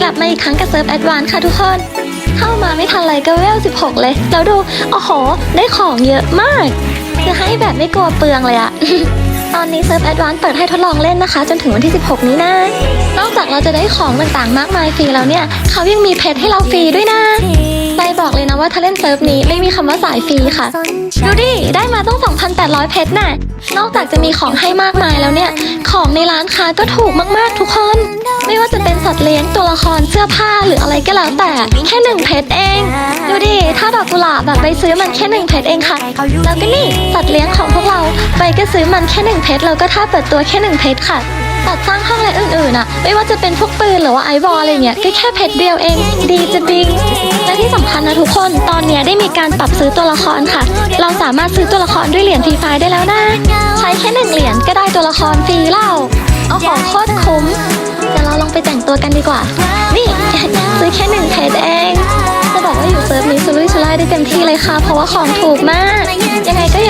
กลับมาอีกครั้งกับเซิร์ฟแอดวานค่ะทุกคน เข้ามาไม่ทันไรก็เวล 16 เลย แล้วดู โอ้โห ได้ของเยอะมากคือให้แบบไม่กลัวเปลืองเลยอะตอนนี้เซิร์ฟแอดวานเปิดให้ทดลองเล่นนะคะ จนถึงวันที่ 16 นี้นะ นอกจากเราจะได้ของต่างๆ มากมายฟรีแล้วเนี่ย เขายังมีเพชรให้เราฟรีด้วยนะใบบอกเลยนะว่าถ้าเล่นเซิร์ฟนี้ไม่มีคำว่าสายฟรีค่ะ ดูดิ ได้มาต้อง 2,800 เพชรน่ะ นอกจากจะมีของให้มากมายแล้วเนี่ย ของในร้านค้าก็ถูกมากๆทุกคน สัตว์เลี้ยงตัวละครเสื้อผ้าหรืออะไรก็แล้วแต่แค่หนึ่งเพชรเอง ดูดิ ถ้าดอกกุหลาบแบบใบซื้อมันแค่หนึ่งเพชรเองค่ะ แล้วก็นี่สัตว์เลี้ยงของพวกเราใบก็ซื้อมันแค่หนึ่งเพชรแล้วก็ถ้าเปิดตัวแค่หนึ่งเพชรค่ะตัดสร้างห้องอะไรอื่นๆอะ ไม่ว่าจะเป็นพวกปืนหรือว่าไอวอลอะไรเงี้ยก็แค่เพชรเดียวเอง ดีจะดิงและที่สำคัญนะทุกคนตอนเนี้ยได้มีการปรับซื้อตัวละครค่ะ เราสามารถซื้อตัวละครด้วยเหรียญฟรีไฟได้แล้วนะ ใช้แค่หนึ่งเหรียญก็ได้ตัวละครฟรีเล่าเอาของโคตรคุ้ม แต่งตัวกันดีกว่า นี่ซื้อแค่หนึ่งเพจเอง จะบอกว่าอยู่เซิร์ฟนี้สุรุ่ยสุร่ายได้เต็มที่เลยค่ะ เพราะว่าของถูกมาก ยังไงก็อย่า